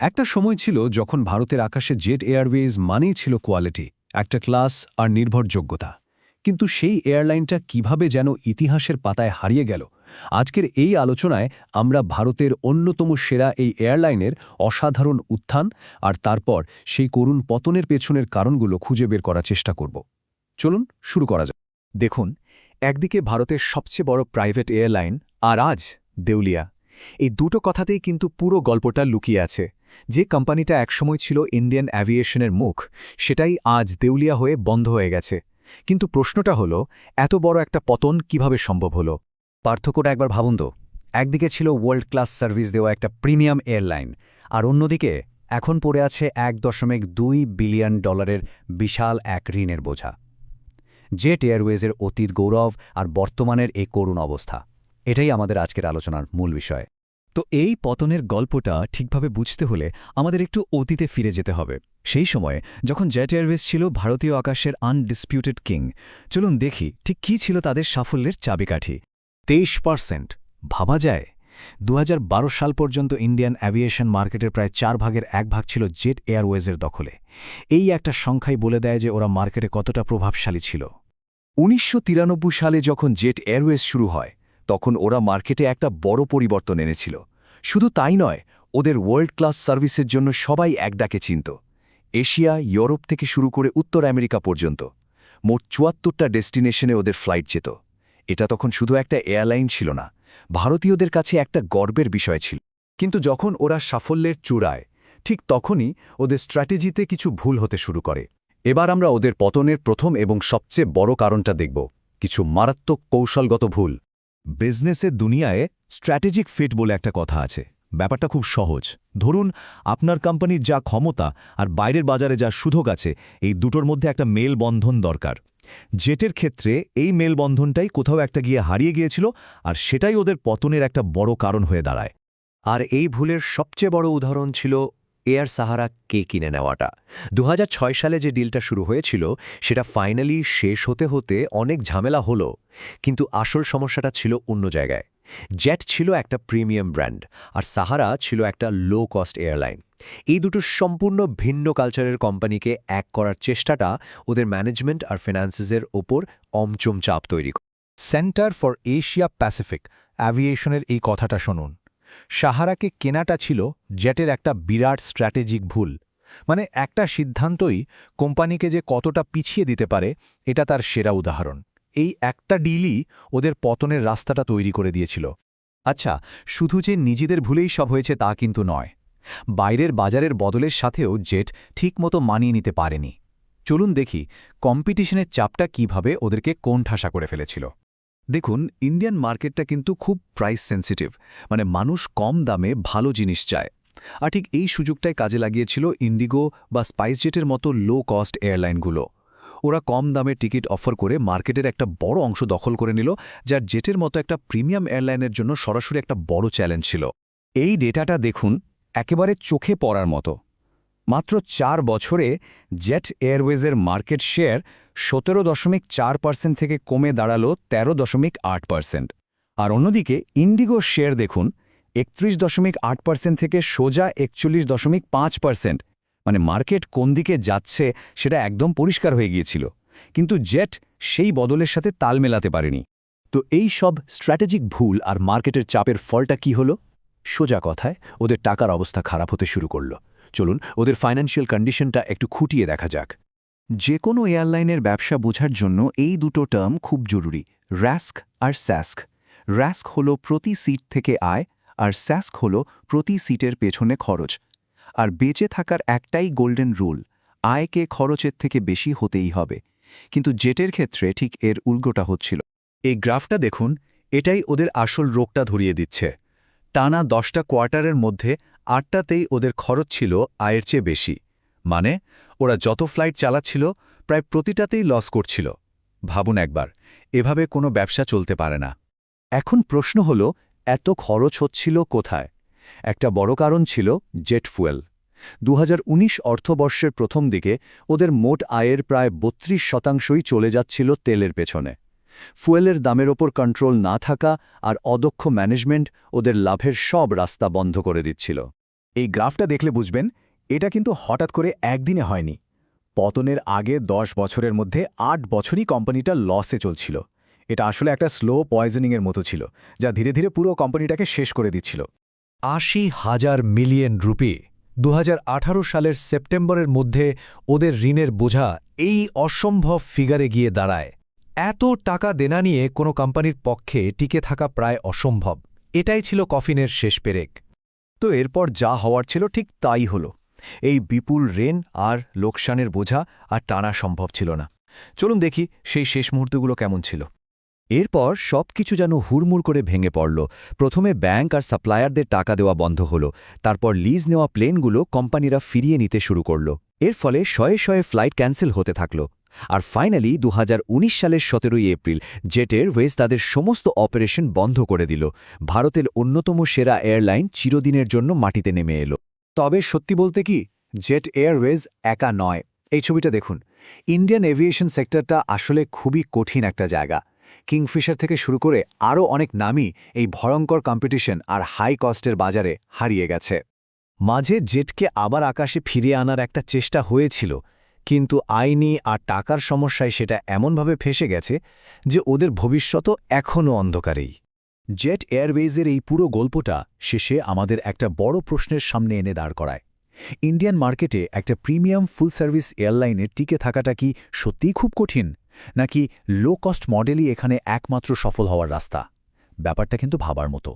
একটা সময় ছিল যখন ভারতের আকাশে জেট এয়ারওয়েজ মানেই ছিল কোয়ালিটি, একটা ক্লাস আর নির্ভরযোগ্যতা। কিন্তু সেই এয়ারলাইনটা কীভাবে যেন ইতিহাসের পাতায় হারিয়ে গেল, আজকের এই আলোচনায় আমরা ভারতের অন্যতম সেরা এই এয়ারলাইনের অসাধারণ উত্থান আর তারপর সেই করুণ পতনের পেছনের কারণগুলো খুঁজে বের করার চেষ্টা করব। চলুন শুরু করা যাক। দেখুন, একদিকে ভারতের সবচেয়ে বড় প্রাইভেট এয়ারলাইন আর আজ দেউলিয়া। এই দুটো কথাতেই কিন্তু পুরো গল্পটা লুকিয়ে আছে। যে কোম্পানিটা একসময় ছিল ইন্ডিয়ান অ্যাভিয়েশনের মুখ, সেটাই আজ দেউলিয়া হয়ে বন্ধ হয়ে গেছে। কিন্তু প্রশ্নটা হলো, এত বড় একটা পতন কীভাবে সম্ভব হলো? পার্থক্যটা একবার ভাবুন তো। একদিকে ছিল ওয়ার্ল্ড ক্লাস সার্ভিস দেওয়া একটা প্রিমিয়াম এয়ারলাইন আর অন্যদিকে এখন পড়ে আছে এক দশমিক দুই বিলিয়ন ডলারের বিশাল এক ঋণের বোঝা। জেট এয়ারওয়েজের অতীত গৌরব আর বর্তমানের এই করুণ অবস্থা। এটাই আমাদের আজকের আলোচনার মূল বিষয়। তো এই পতনের গল্পটা ঠিকভাবে বুঝতে হলে আমাদের একটু অতীতে ফিরে যেতে হবে। সেই সময়ে যখন জেট এয়ারওয়েজ ছিল ভারতীয় আকাশের আনডিসপিউটেড কিং, চলুন দেখি ঠিক কী ছিল তাদের সাফল্যের চাবিকাঠি। তেইশ পার্সেন্ট, ভাবা যায়? দু হাজার বারো সাল পর্যন্ত ইন্ডিয়ান অ্যাভিয়েশন মার্কেটের প্রায় চার ভাগের এক ভাগ ছিল জেট এয়ারওয়েজের দখলে। এই একটা সংখ্যাই বলে দেয় যে ওরা মার্কেটে কতটা প্রভাবশালী ছিল। উনিশশো তিরানব্বই সালে যখন জেট এয়ারওয়েজ শুরু হয় তখন ওরা মার্কেটে একটা বড় পরিবর্তন এনেছিল। শুধু তাই নয়, ওদের ওয়ার্ল্ড ক্লাস সার্ভিসের জন্য সবাই এক ডাকে চিনত। এশিয়া, ইউরোপ থেকে শুরু করে উত্তর আমেরিকা পর্যন্ত। মোট চুয়াত্তরটা ডেস্টিনেশনে ওদের ফ্লাইট যেত। এটা তখন শুধু একটা এয়ারলাইন ছিল না, ভারতীয়দের কাছে একটা গর্বের বিষয় ছিল। কিন্তু যখন ওরা সাফল্যের চূড়ায়, ঠিক তখনই ওদের স্ট্র্যাটেজিতে কিছু ভুল হতে শুরু করে। এবার আমরা ওদের পতনের প্রথম এবং সবচেয়ে বড় কারণটা দেখব। কিছু মারাত্মক কৌশলগত ভুল। বিজনেসের দুনিয়ায় স্ট্র্যাটেজিক ফিট বলে একটা কথা আছে। ব্যাপারটা খুব সহজ। ধরুন, আপনার কোম্পানির যা ক্ষমতা আর বাইরের বাজারে যা সুযোগ আছে, এই দুটোর মধ্যে একটা মেলবন্ধন দরকার। জেটের ক্ষেত্রে এই মেলবন্ধনটাই কোথাও একটা গিয়ে হারিয়ে গিয়েছিল আর সেটাই ওদের পতনের একটা বড় কারণ হয়ে দাঁড়ায়। আর এই ভুলের সবচেয়ে বড় উদাহরণ ছিল এয়ার সাহারা কে কিনে নেওয়াটা? দু হাজার ছয় সালে যে ডিলটা শুরু হয়েছিল, সেটা ফাইনালি শেষ হতে হতে অনেক ঝামেলা হলো, কিন্তু আসল সমস্যাটা ছিল অন্য জায়গায়। জেট ছিল একটা প্রিমিয়াম ব্র্যান্ড, আর সাহারা ছিল একটা লো কস্ট এয়ারলাইন এই দুটো সম্পূর্ণ ভিন্ন কালচারের কোম্পানিকে এক করার চেষ্টাটা ওদের ম্যানেজমেন্ট আর ফিনান্সেসের ওপর অমচম চাপ তৈরি সেন্টার ফর এশিয়া প্যাসিফিক অ্যাভিয়েশনের এই কথাটা শুনুন। সাহারাকে কেনাটা ছিল জেটের একটা বিরাট স্ট্র্যাটেজিক ভুল। মানে একটা সিদ্ধান্তই কোম্পানিকে যে কতটা পিছিয়ে দিতে পারে, এটা তার সেরা উদাহরণ। এই একটা ডিলই ওদের পতনের রাস্তাটা তৈরি করে দিয়েছিল। আচ্ছা শুধু যে নিজেদের ভুলেই সব হয়েছে তা কিন্তু নয়। বাইরের বাজারের বদলের সাথেও জেট ঠিকমতো মানিয়ে নিতে পারেনি। চলুন দেখি, কম্পিটিশনের চাপটা কীভাবে ওদেরকে কোণঠাসা করে ফেলেছিল। দেখুন ইন্ডিয়ান মার্কেটটা কিন্তু খুব প্রাইস সেন্সিটিভ মানে মানুষ কম দামে ভালো জিনিস চায়। আর ঠিক এই সুযোগটাই কাজে লাগিয়েছিল ইন্ডিগো বা স্পাইসজেটের মতো লো কস্ট এয়ারলাইনগুলো ওরা কম দামে টিকিট অফার করে মার্কেটের একটা বড় অংশ দখল করে নিল, যার জেটের মতো একটা প্রিমিয়াম এয়ারলাইনের জন্য সরাসরি একটা বড় চ্যালেঞ্জ ছিল। এই ডেটাটা দেখুন, একেবারে চোখে পড়ার মতো। মাত্র চার বছরে জেট এয়ারওয়েজের মার্কেট শেয়ার সতেরো দশমিক চার পার্সেন্ট থেকে কমে দাঁড়াল ১৩ দশমিক আট পার্সেন্ট। আর অন্যদিকে ইন্ডিগো শেয়ার দেখুন, একত্রিশ দশমিক আট পার্সেন্ট থেকে সোজা একচল্লিশ দশমিক পাঁচ পার্সেন্ট। মানে মার্কেট কোন দিকে যাচ্ছে সেটা একদম পরিষ্কার হয়ে গিয়েছিল। কিন্তু জেট সেই বদলের সাথে তাল মেলাতে পারেনি। তো এই সব স্ট্র্যাটেজিক ভুল আর মার্কেটের চাপের ফলটা কি হলো? সোজা কথায় ওদের টাকার অবস্থা খারাপ হতে শুরু করল। চলুন, ওদের ফাইন্যান্সিয়াল কন্ডিশনটা একটু খুঁটিয়ে দেখা যাক। যে কোনো এয়ারলাইনের ব্যবসা বোঝার জন্য এই দুটো টার্ম খুব জরুরি র্যাস্ক আর স্যাস্ক র্যাস্ক হল প্রতি সিট থেকে আয়, আর স্যাস্ক হল প্রতি সিটের পেছনে খরচ। আর বেঁচে থাকার একটাই গোল্ডেন রুল আয়কে খরচের থেকে বেশি হতেই হবে। কিন্তু জেটের ক্ষেত্রে ঠিক এর উল্টোটা হচ্ছিল। এই গ্রাফটা দেখুন, এটাই ওদের আসল রোগটা ধরিয়ে দিচ্ছে। টানা দশটা কোয়ার্টারের মধ্যে আটটাতেই ওদের খরচ ছিল আয়ের চেয়ে বেশি। মানে ওরা যত ফ্লাইট চালাচ্ছিল, প্রায় প্রতিটাতেই লস করছিল। ভাবুন একবার, এভাবে কোনো ব্যবসা চলতে পারে না। এখন প্রশ্ন হল, এত খরচ হচ্ছিল কোথায়? একটা বড় কারণ ছিল জেট ফুয়েল। দু হাজার উনিশ অর্থবর্ষের প্রথম দিকে ওদের মোট আয়ের প্রায় বত্রিশ শতাংশই চলে যাচ্ছিল তেলের পেছনে। ফুয়েলের দামের ওপর কন্ট্রোল না থাকা আর অদক্ষ ম্যানেজমেন্ট ওদের লাভের সব রাস্তা বন্ধ করে দিচ্ছিল। এই গ্রাফটা দেখলে বুঝবেন এটা কিন্তু হঠাৎ করে একদিনে হয়নি। পতনের আগে দশ বছরের মধ্যে আট বছরই কোম্পানিটা লসে চলছিল। এটা আসলে একটা স্লো পয়জনিংয়ের মতো ছিল যা ধীরে ধীরে পুরো কোম্পানিটাকে শেষ করে দিচ্ছিল। আশি হাজার মিলিয়ন রুপি দু হাজার আঠারো সালের সেপ্টেম্বরের মধ্যে ওদের ঋণের বোঝা এই অসম্ভব ফিগারে গিয়ে দাঁড়ায়। এত টাকা দেনা নিয়ে কোনো কোম্পানির পক্ষে টিকে থাকা প্রায় অসম্ভব। এটাই ছিল কফিনের শেষ পেরেক। তো এরপর যা হওয়ার ছিল ঠিক তাই হল। এই বিপুল রেন আর লোকসানের বোঝা আর টানা সম্ভব ছিল না। চলুন দেখি সেই শেষ মুহূর্তগুলো কেমন ছিল। এরপর সবকিছু যেন হুড়মুড় করে ভেঙে পড়ল। প্রথমে ব্যাংক আর সাপ্লায়ারদের টাকা দেওয়া বন্ধ হল। তারপর লিজ নেওয়া প্লেনগুলো কোম্পানিরা ফিরিয়ে নিতে শুরু করল। এর ফলে শয়ে শয়ে ফ্লাইট ক্যান্সেল হতে থাকল। আর ফাইনালি দু হাজার উনিশ সালের সতেরোই এপ্রিল, জেট এয়ারওয়েজ তাদের সমস্ত অপারেশন বন্ধ করে দিল। ভারতের অন্যতম সেরা এয়ারলাইন চিরদিনের জন্য মাটিতে নেমে এলো। তবে সত্যি বলতে কি, জেট এয়ারওয়েজ একা নয়। এই ছবিটা দেখুন। ইন্ডিয়ান এভিয়েশন সেক্টরটা আসলে খুবই কঠিন একটা জায়গা। কিংফিশার থেকে শুরু করে আরও অনেক নামই এই ভয়ঙ্কর কম্পিটিশন আর হাই কস্টের বাজারে হারিয়ে গেছে। মাঝে জেটকে আবার আকাশে ফিরিয়ে আনার একটা চেষ্টা হয়েছিল। কিন্তু আইনি আর টাকার সমস্যায় সেটা এমনভাবে ফেসে গেছে যে ওদের ভবিষ্যতও এখনও অন্ধকারেই। জেট এয়ারওয়েজের এই পুরো গল্পটা শেষে আমাদের একটা বড় প্রশ্নের সামনে এনে দাঁড় করায়। ইন্ডিয়ান মার্কেটে একটা প্রিমিয়াম ফুল সার্ভিস এয়ারলাইনের টিকে থাকাটা কি সত্যিই খুব কঠিন? নাকি লো কস্ট মডেলই এখানে একমাত্র সফল হওয়ার রাস্তা? ব্যাপারটা কিন্তু ভাবার মতো।